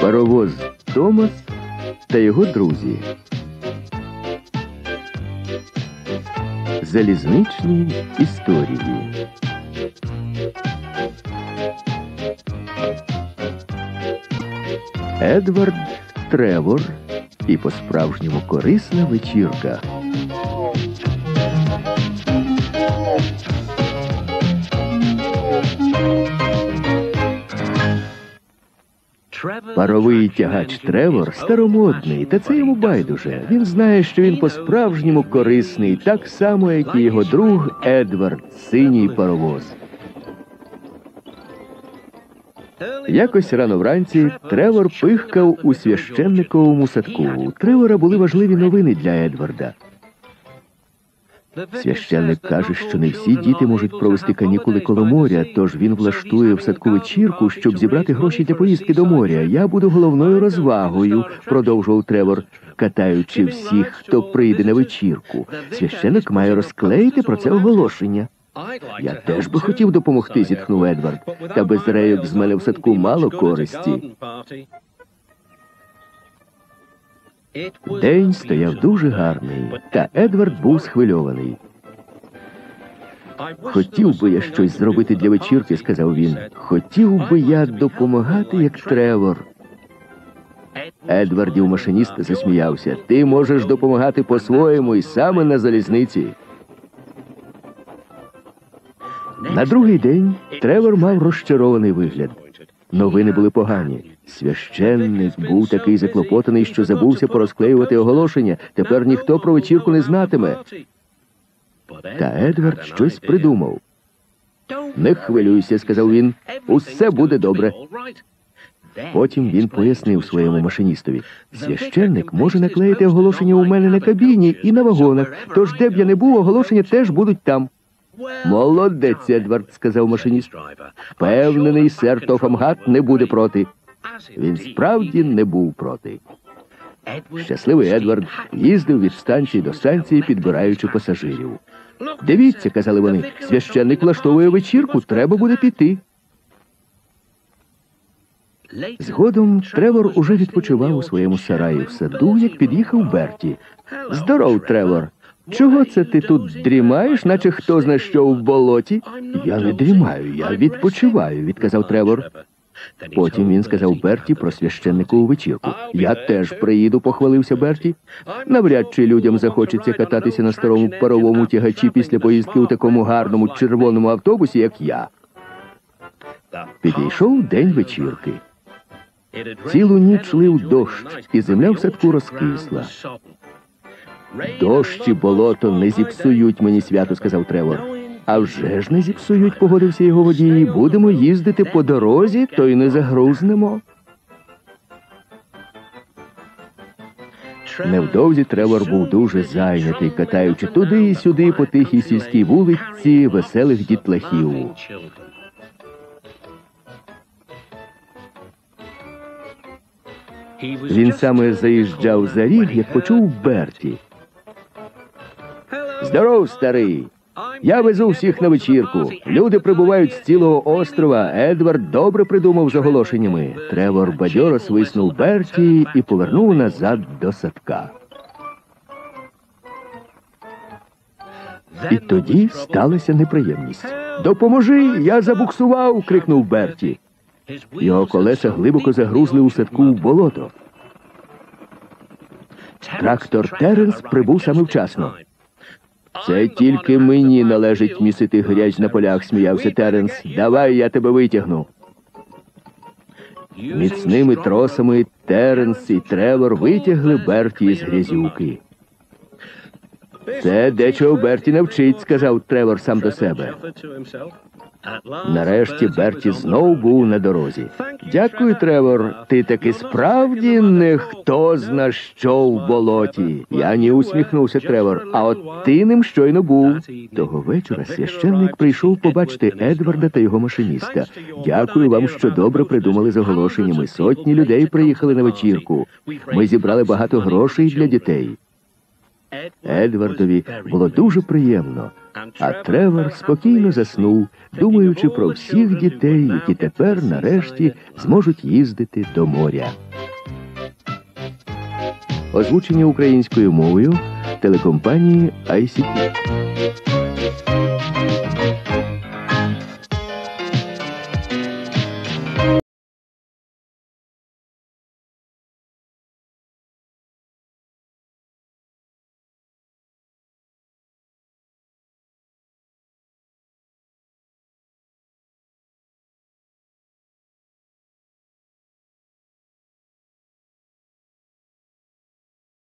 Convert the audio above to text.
паровоз Томас та його друзі. Залізничні історії. Едвард Тревор і по-справжньому корисна вечірка. Паровий тягач Тревор старомодний, та це йому байдуже. Він знає, що він по-справжньому корисний, так само, як і його друг Едвард, синій паровоз. Якось рано вранці Тревор пихкав у священниковому садку. У Тревора були важливі новини для Едварда. Священник каже, що не всі діти можуть провести канікули коло моря, тож він влаштує в садку вечірку, щоб зібрати гроші для поїздки до моря. Я буду головною розвагою, продовжував Тревор, катаючи всіх, хто прийде на вечірку. Священник має розклеїти про це оголошення. Я теж би хотів допомогти, зітхнув Едвард. Та без рейок з мене в садку мало користі. День стояв дуже гарний, та Едвард був схвильований. Хотів би я щось зробити для вечірки, сказав він. Хотів би я допомагати, як Тревор. Едвардів машиніст засміявся. Ти можеш допомагати по-своєму і саме на залізниці. На другий день Тревор мав розчарований вигляд. Новини були погані. Священник був такий заклопотаний, що забувся порозклеювати оголошення. Тепер ніхто про вечірку не знатиме. Та Едвард щось придумав. Не хвилюйся, сказав він. Усе буде добре. Потім він пояснив своєму машиністові. Священник може наклеїти оголошення у мене на кабіні і на вагонах. Тож, де б я не був, оголошення теж будуть там. Молодець, Едвард, сказав машиніст. Впевнений, сер Тофамгат не буде проти. Він справді не був проти. Щасливий Едвард їздив від станції до станції, підбираючи пасажирів. Дивіться, казали вони, священник влаштовує вечірку, треба буде піти. Згодом Тревор уже відпочивав у своєму сараї в саду, як під'їхав Берті. Здоров, Тревор. Чого це ти тут дрімаєш, наче хто зна що в болоті? Я не дрімаю, я відпочиваю, відказав Тревор. Потім він сказав Берті про священникову вечірку. Я теж приїду, похвалився Берті. Навряд чи людям захочеться кататися на старому паровому тягачі після поїздки у такому гарному червоному автобусі, як я. Підійшов день вечірки. Цілу ніч лив дощ, і земля в садку розкисла. Дощ і болото не зіпсують мені свято, сказав Тревор. А вже ж не зіпсують, погодився його водій. Будемо їздити по дорозі, то й не загрузнемо. Невдовзі Тревор був дуже зайнятий, катаючи туди і сюди по тихій сільській вулиці веселих дітлахів. Він саме заїжджав за ріг, як почув Берті. Здоров, старий! Я везу всіх на вечірку. Люди прибувають з цілого острова. Едвард добре придумав з оголошеннями. Тревор бадьоро свиснув Берті і повернув назад до садка. І тоді сталася неприємність. Допоможи, я забуксував. крикнув Берті. Його колеса глибоко загрузли у садку в болото. Трактор Теренс прибув саме вчасно. Це тільки мені належить місити грязь на полях, сміявся Теренс. Давай я тебе витягну. Міцними тросами Теренс і Тревор витягли Берті з грязюки. Це дечого Берті навчить, сказав Тревор сам до себе. Нарешті Берті знов був на дорозі. Дякую, Тревор. Ти таки справді не хто зна що в болоті. Я не усміхнувся Тревор. А от ти ним щойно був. Того вечора священник прийшов побачити Едварда та його машиніста. Дякую вам, що добре придумали з оголошеннями. Сотні людей приїхали на вечірку. Ми зібрали багато грошей для дітей. Едвардові було дуже приємно, а Тревор спокійно заснув, думаючи про всіх дітей, які тепер нарешті зможуть їздити до моря. Озвучення українською мовою телекомпанії ICT.